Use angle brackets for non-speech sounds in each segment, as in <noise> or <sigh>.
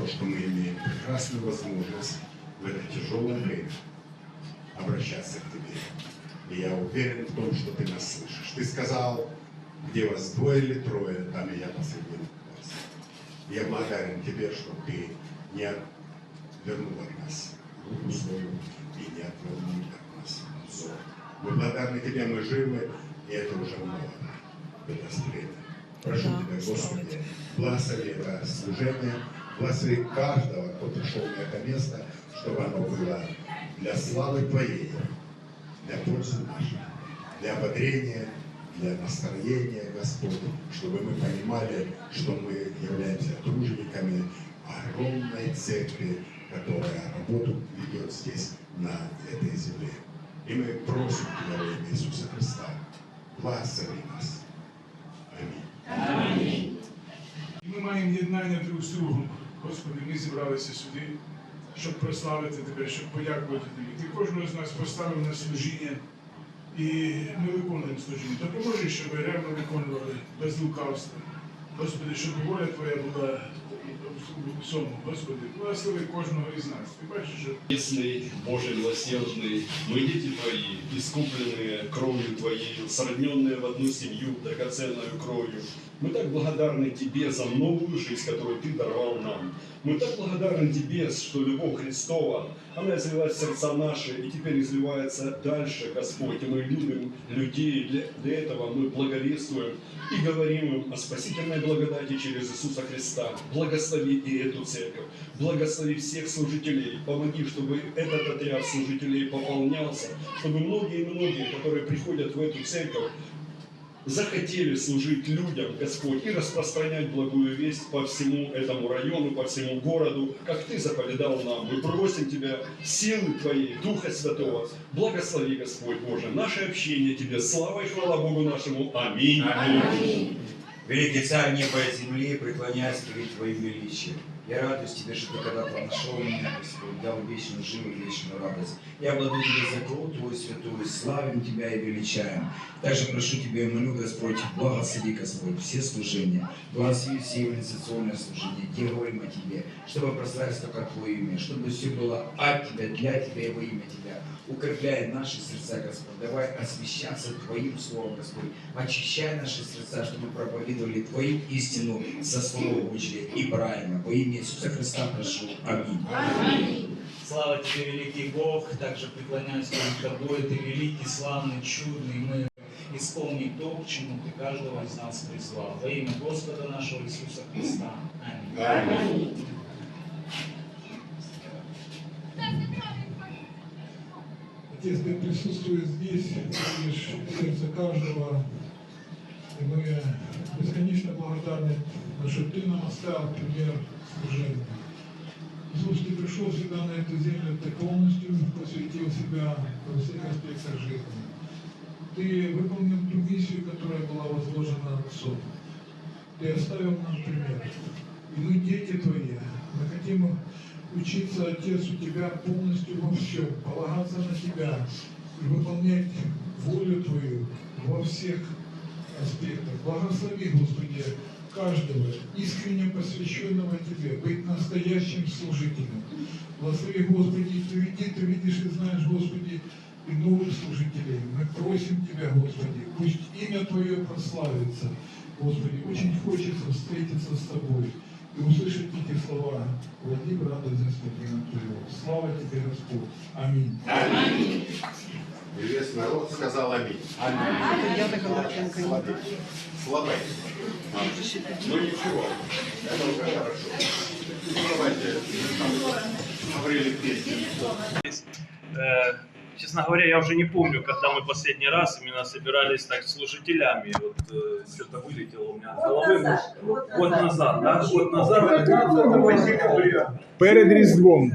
то, что мы имеем прекрасную возможность в это тяжелое время обращаться к Тебе. И я уверен в том, что Ты нас слышишь. Ты сказал, где вас двое или трое, там и я посреди вас. Я благодарен Тебе, что Ты не отвернул от нас руку свою и не отвернул от нас взор. Мы благодарны Тебе, мы живы, и это уже много. Это. Прошу Тебя, Господи, благослови это служение, благослови каждого, кто пришел на это место, чтобы оно было для славы Твоей, для пользы нашей, для ободрения, для настроения, Господь, чтобы мы понимали, что мы являемся тружениками огромной церкви, которая работу ведет здесь, на этой земле. И мы просим Тебя во имя Иисуса Христа, благослови нас. Аминь. Ми маємо єднання друг з другом. Господи, ми зібралися сюди, щоб прославити Тебе, щоб подякувати Тобі. Ти кожного з нас поставив на служіння, і ми виконуємо служіння. Допоможи, щоб ми ревно виконували без лукавства. Господи, щоб воля Твоя була всьому. Господи, благослови кожного із нас. Ти бачиш, що Небесный, Божий милосердный, мы дети Твои, искупленные кровью Твоей, сродненные в одну семью драгоценную кровью. Мы так благодарны Тебе за новую жизнь, которую Ты даровал нам. Мы так благодарны Тебе, что любовь Христова, она излилась в сердца наши и теперь изливается дальше, Господь. И мы любим людей, для, для этого мы благовествуем и говорим им о спасительной благодати через Иисуса Христа. Благослови и эту церковь, благослови всех служителей, помоги, чтобы этот отряд служителей пополнялся, чтобы многие-многие, которые приходят в эту церковь, захотели служить людям, Господь, и распространять благую весть по всему этому району, по всему городу, как Ты заповедал нам. Мы просим Тебя силы Твоей, Духа Святого. Благослови, Господь Боже, наше общение Тебе. Слава и хвала Богу нашему. Аминь. Великий царь неба и земли, преклоняюсь перед Твоим величием. Я радуюсь Тебе, что Ты когда-то нашел меня, Господь, дал вечную живу и вечную радость. Я благодарю Тебя за кровь Твою святую, славим Тебя и величаем. Также прошу Тебя молю, Господь, благослови, Господь, все служения, благослови все организационные служения, где говорим о Тебе, чтобы прославить только Твое имя, чтобы все было от Тебя, для Тебя и во имя Тебя. Укрепляй наши сердца, Господь, давай освящаться Твоим Словом, Господь, очищай наши сердца, чтобы проповедовали Твою истину со слова учили и правильно. Во имя Иисуса Христа прошу. Аминь. Слава тебе, великий Бог, также преклоняюсь перед тобой, ты великий, славный, чудный, мы исполним то, к чему ты каждого из нас призвал. Во имя Господа нашего Иисуса Христа. Аминь. Отец, Ты присутствуешь здесь, Ты видишь сердце каждого. И мы бесконечно благодарны, что Ты нам оставил пример служения. Иисус, Ты пришел сюда на эту землю, Ты полностью посвятил себя во всех аспектах жизни. Ты выполнил ту миссию, которая была возложена Отцом. Ты оставил нам пример. И мы дети Твои. Мы хотим учиться, Отец, у Тебя полностью во всем, полагаться на Тебя и выполнять волю Твою во всех аспектах. Благослови, Господи, каждого, искренне посвященного Тебе, быть настоящим служителем. Благослови, Господи, Ты веди, Ты видишь и знаешь, Господи, и новых служителей. Мы просим Тебя, Господи, пусть имя Твое прославится. Господи, очень хочется встретиться с Тобой и услышать эти слова. Владимир, радость Господина Твоего. Слава Тебе, Господь. Аминь. И весь народ сказал аминь. Аминь. Слабее. Слабее. Ну ничего, это уже хорошо. Ну, Давайте, говорили песню. Честно говоря, я уже не помню, когда мы последний раз именно собирались так служителями. Вот э, что-то вылетело у меня из головы. Ну, Год назад, да? Год назад. это декабря. Перед Різдвом.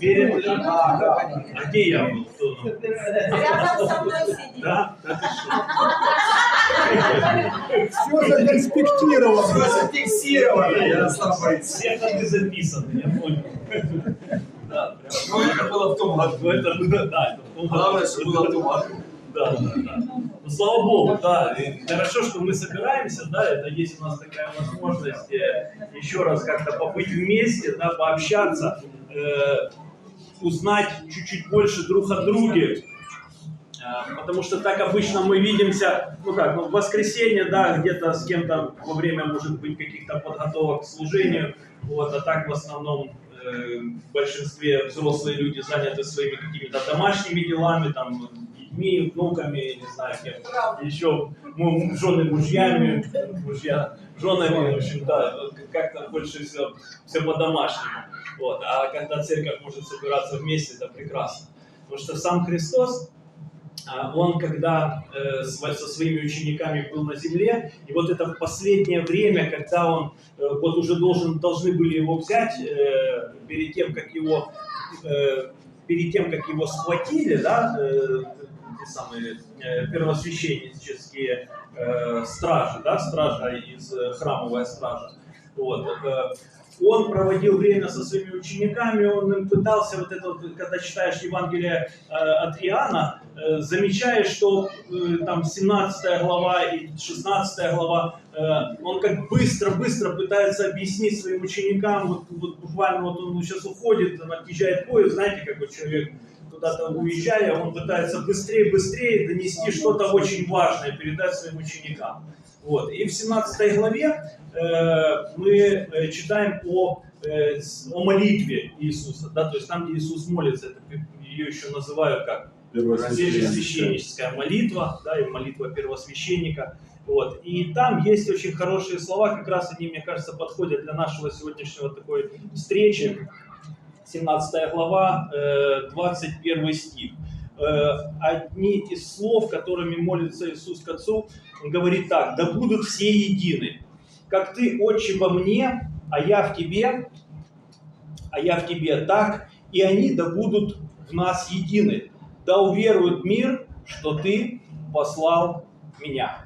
Перед... А, да. А где я был? Кто нам? Рядом со мной сидит. Да? Да ты что? Все законспектировано. Зафиксировано, Ярослав Все ходы записаны, я понял. Ну, это было в том году. Ну, это, да, это в том году. Главное, что том году. Да, да, да. Ну, слава Богу, да. И хорошо, что мы собираемся, да, это есть у нас такая возможность э, еще раз как-то побыть вместе, да, пообщаться, э, узнать чуть-чуть больше друг о друге. Э, Потому что так обычно мы видимся, ну как, ну, в воскресенье, да, где-то с кем-то во время, может быть, каких-то подготовок к служению, вот, а так в основном в большинстве взрослые люди заняты своими какими-то домашними делами, там, детьми, внуками, не знаю, кем, еще жены мужьями, мужья женами, в общем, да, как-то больше все, все по-домашнему. Вот. А когда церковь может собираться вместе, это прекрасно. Потому что сам Христос, он когда э, со своими учениками был на земле, и вот это последнее время, когда он э, вот уже должен, должны были его взять, э, перед тем, как его, перед тем, как его схватили, да, те самые первосвященнические стражи, да, стража из храмовая стража, вот, он проводил время со своими учениками, он им пытался, вот это вот, когда читаешь Евангелие от Иоанна, э, замечаешь, что э, там 17 глава и 16 глава, э, он как быстро-быстро пытается объяснить своим ученикам, вот, вот буквально вот он сейчас уходит, он отъезжает поезд, знаете, как вот человек куда-то уезжая, он пытается быстрее-быстрее донести что-то очень важное, передать своим ученикам. Вот. И в 17 главе мы читаем о, о молитве Иисуса, да, то есть там, где Иисус молится, это, ее еще называют как священническая молитва, да, и молитва первосвященника. Вот. И там есть очень хорошие слова, как раз они, мне кажется, подходят для нашего сегодняшнего такой встречи. 17 глава, э, 21 стих. Э, Одни из слов, которыми молится Иисус к Отцу, он говорит так, да будут все едины, как ты, Отче, во мне, а я в тебе, а я в тебе так, и они да будут в нас едины, да уверует мир, что ты послал меня.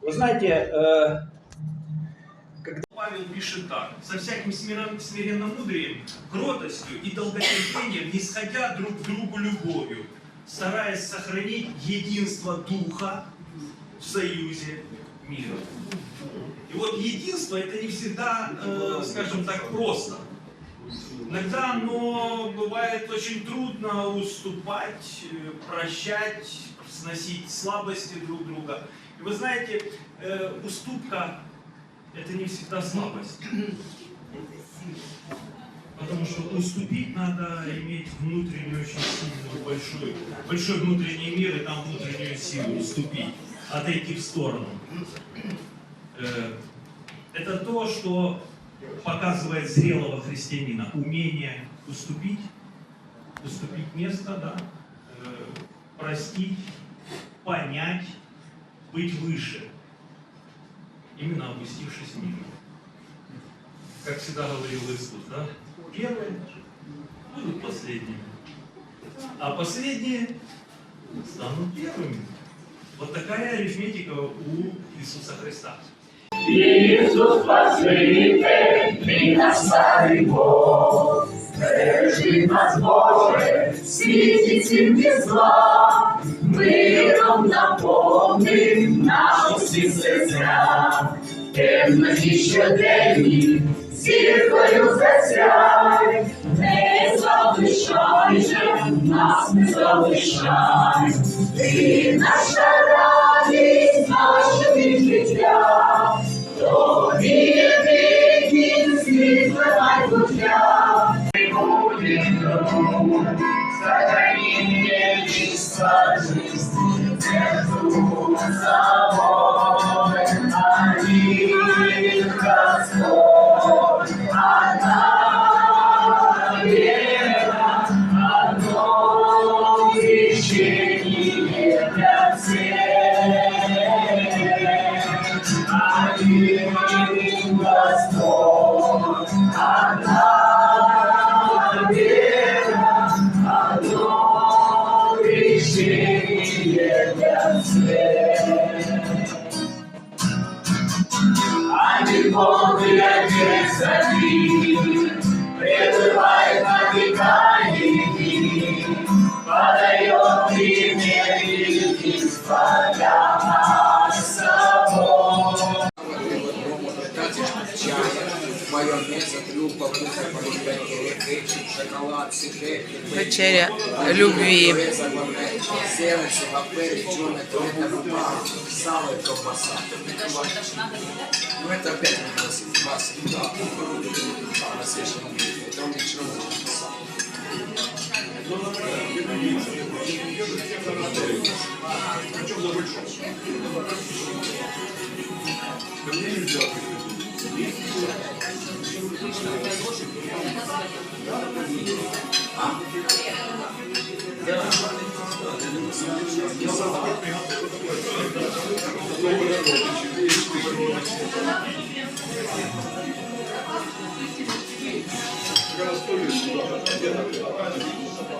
Вы знаете, э, когда Павел пишет так, со всяким смирен- смиренномудрием, кротостью и долготерпением, не сходя друг к другу любовью, стараясь сохранить единство духа в союзе мира. И вот единство это не всегда, э, скажем так, просто. Иногда оно бывает очень трудно уступать, э, прощать, сносить слабости друг друга. И вы знаете, э, уступка это не всегда слабость. Потому что уступить надо иметь внутреннюю очень сильную, большой, большой внутренний мир и там внутреннюю силу уступить, отойти в сторону. Э, Это то, что показывает зрелого христианина, умение уступить, уступить место, да, э, простить, понять, быть выше, именно опустившись ниже. Как всегда говорил Иисус, да? Первые будут последними, а последние станут первыми. Вот такая арифметика у Иисуса Христа. Ісус Спаситель, мій наставий Бог, бережи нас, Боже, в світі цим і зла, миром наповни нашу всі серця, темноті щоденні, зіркою засяй, не залишай же, нас не залишай, ти наша радість, наше життя. Тобі єдині світле майбуття. і ковбаса. Ну это опять не красиво, вас, да.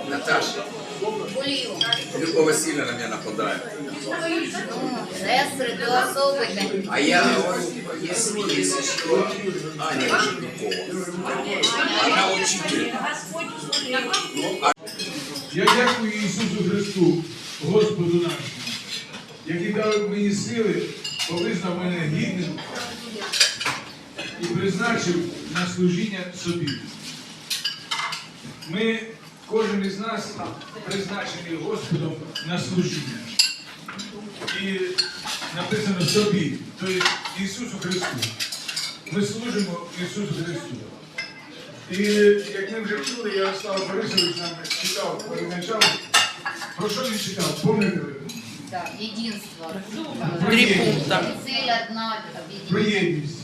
Наташа, Люба Васильевна на меня нападает. Сестры, ты особый. А я говорю, если, если что, Аня Жирникова. Она учитель. Я дякую Ісусу Христу, Господу нашому, який дав мені сили, повизнав мене гідним і призначив на служіння собі. Ми, кожен із нас, призначений Господом на служіння. І написано собі, тобто Ісусу Христу. Ми служимо Ісусу Христу. І як ми вже чули, Ярослав Борисович нам читав перед. Про що він читав? Ви? Пункта. Цель одна, Про єдність.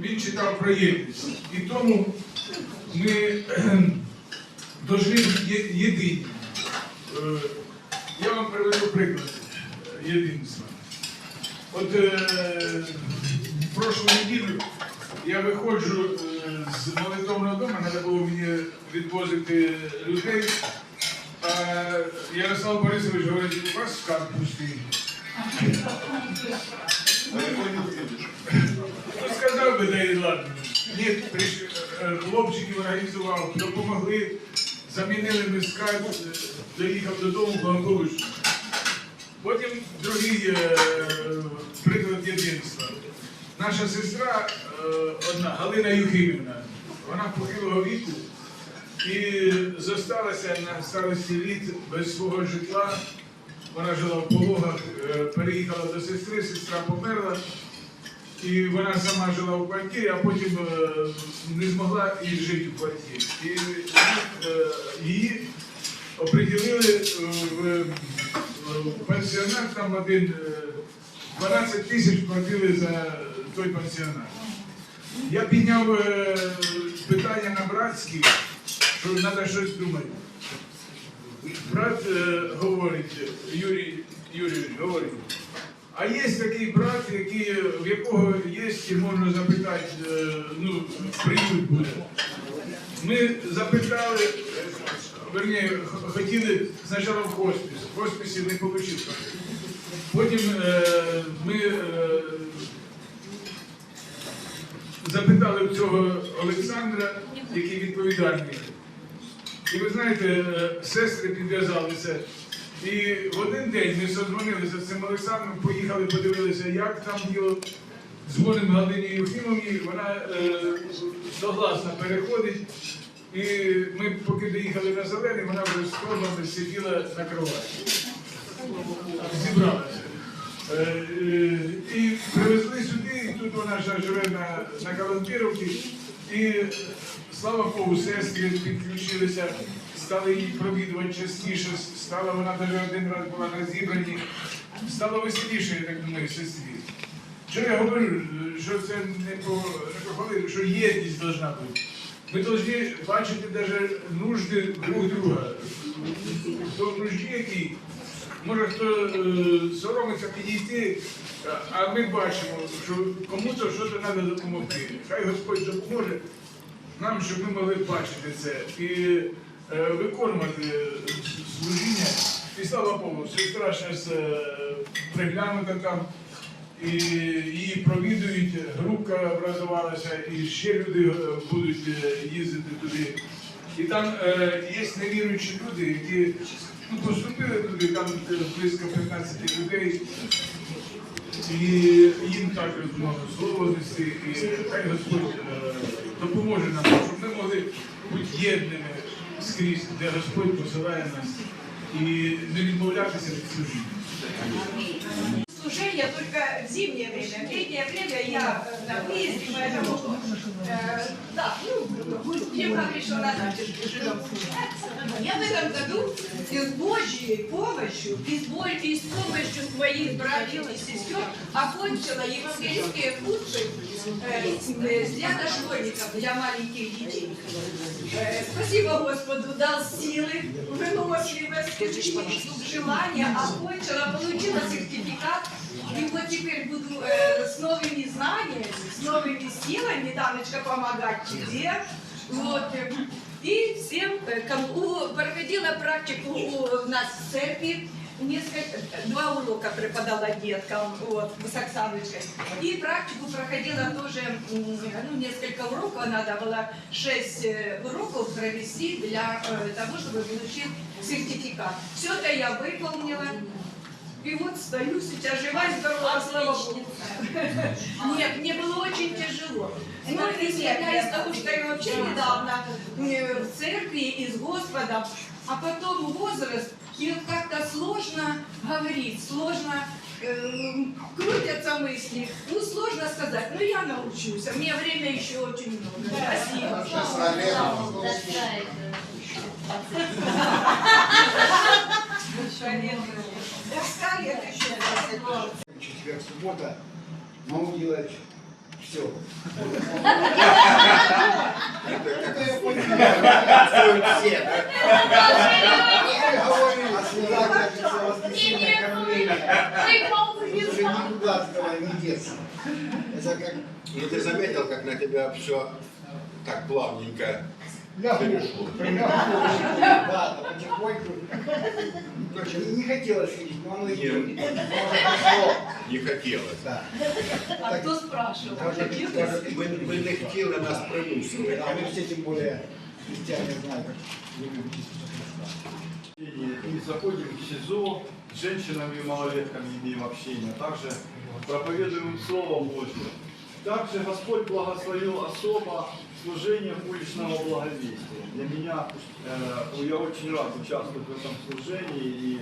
Він читав про єдність. І тому ми є- єдині. Е, Я вам приведу приклад е, єдинства. От е, в прошлу неділю я виходжу е, з молитовного дому, треба було мені відвозити людей. А Ярослав Борисович говорить, у вас скарб пустий. Ну, сказав би, да і ладно. Ні, е, хлопчиків організував, допомогли, замінили скайп, е, доїхав додому благополучно. Потім другий е, приклад єдинства. Наша сестра, одна, Галина Юхимівна, вона похилого віку і зосталася на старості літ без свого житла. Вона жила в пологах, переїхала до сестри, сестра померла. І вона сама жила в квартирі, а потім е, не змогла і жити в квартирі. І е, її оприділили е, в, пансіонат, там один е, 12 тисяч платили за той пансіонат. Я підняв питання на братській, що треба щось думати. Брат говорить, Юрій Юрійович говорить, а є такий брат, який, в якого є, можна запитати, е, ну, приют буде. Ми запитали, верні, хотіли спочатку в хоспіс, в хосписі не вийшло. Потім е, ми е, запитали в цього Олександра, який відповідальний. І ви знаєте, е, сестри підв'язалися. І в один день ми созвонилися з цим Олександром, поїхали, подивилися, як там діло. Дзвонимо Галині Юхімовні, вона е, согласно переходить. І ми, поки доїхали на зелений, вона вже торбами сиділа на кроваті. Зібралася. Е, е, І привезли сюди, і тут вона ще живе на, на Калантировці. І слава Богу, сестри підключилися, стали її провідувати частіше, стала вона навіть один раз була на зібранні. Стало веселіше, я так думаю, сестрі. Що я говорю, що це не по похвалити, що єдність должна бути. Ми повинні бачити навіть нужди друг друга. Хто нужді який, може хто е, соромиться підійти, а- ми бачимо, що кому-то щось треба допомогти. Хай Господь допоможе нам, щоб ми могли бачити це і виконувати служіння. І слава Богу, сестра зараз е, приглянута там, і її провідують, групка образувалася, і ще люди е, будуть е, їздити туди. І там е, є невіруючі люди, які Ну, поступили туди, там е, близько 15 людей, і їм також зможу слово нести, і хай Господь е, допоможе нам, щоб ми могли бути єдними скрізь, де Господь посилає нас, і не відмовлятися від служіння. служение только в зимнее время. В летнее время я э, на выезде, поэтому, э, да, ну, будем говорить, что на даче живем. Я в этом году и с Божьей помощью, и с, бо- и с помощью своих братьев и сестер окончила евангельские курсы э, для дошкольников, для маленьких детей. Э, Спасибо Господу, дал силы, выносливости, и желания, окончила, получила сертификат. И вот теперь буду э, с новыми знаниями, с новыми силами, Даночка, помогать тебе. Вот. И всем, э, кому проводила практику у нас в церкви, несколько, два урока преподала деткам, вот, с Оксаночкой. И практику проходила тоже, ну, несколько уроков, надо было шесть э, уроков провести для э, того, чтобы получить сертификат. Все это я выполнила. И вот стою сейчас жива и здорова, слава Богу. <laughs> Нет, мне было очень тяжело. Ну, исходя из того, что я вообще недавно э, в церкви и с Господом, а потом возраст, и вот как-то сложно говорить, сложно э, крутятся мысли. Ну, сложно сказать, но я научусь, а мне время еще очень много. Спасибо. Еще. <laughs> четверг, суббота, могу делать все. Это я понимаю, все, Я говорю, а сюда, как воскресенье кормление. Уже никуда с тобой не деться. Это как Ну ты заметил, как на тебя все так плавненько перешло? прилягу, да, да, потихоньку. Короче, не хотелось видеть, но оно идет. Не хотелось. Да. А кто спрашивал? Даже, даже Ми, ми не хотіли нас примусили. А вы все тем более христиане знают, как вы. И заходим в СИЗО, с женщинами и малолетками имеем общение, также проповедуем Слово Божье. Также Господь благословил особо служением уличного благовестия. Для меня, э, я очень рад участвовать в этом служении, и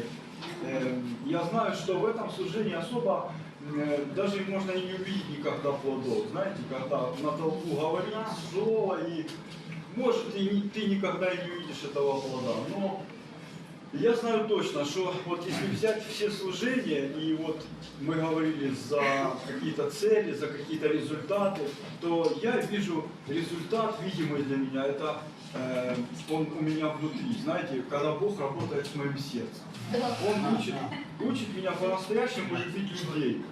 э, я знаю, что в этом служении особо э, даже можно и не увидеть никогда плодов. Знаете, когда на толпу говорит слово, и может и ты никогда и не увидишь этого плода. Но я знаю точно, что вот если взять все служения, и вот мы говорили за какие-то цели, за какие-то результаты, то я вижу результат, видимый для меня, это э, он у меня внутри, знаете, когда Бог работает с моим сердцем. Он учит, учит меня по-настоящему любить людей,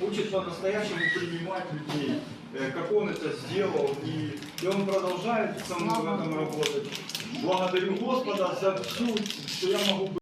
учит по-настоящему принимать людей, э, как он это сделал, и, и он продолжает со мной в этом работать. Благодарю Господа за всю, что я могу